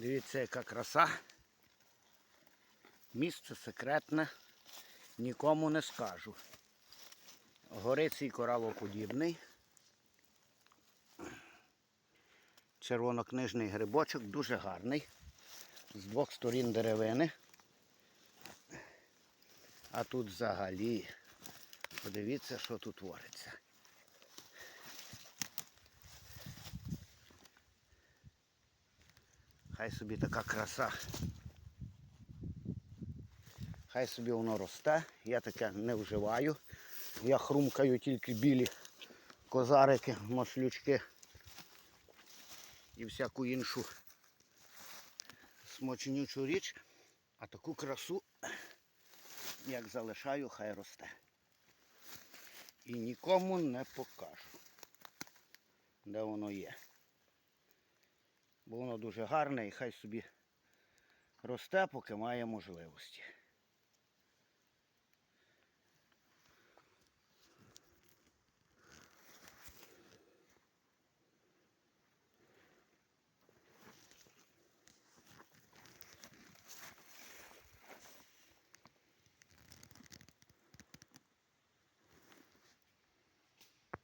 Дивіться, яка краса. Місце секретне, нікому не скажу. Горицький коралоподібний. Червонокнижний грибочок, дуже гарний. З двох сторін деревини. А тут взагалі, подивіться, що тут твориться. Хай собі така краса. Хай собі воно росте. Я таке не вживаю. Я хрумкаю тільки білі козарики, маслючки і всяку іншу смачнючу річ. А таку красу, як залишаю, хай росте. І нікому не покажу, де воно є. Бо воно дуже гарне і хай собі росте, поки має можливості.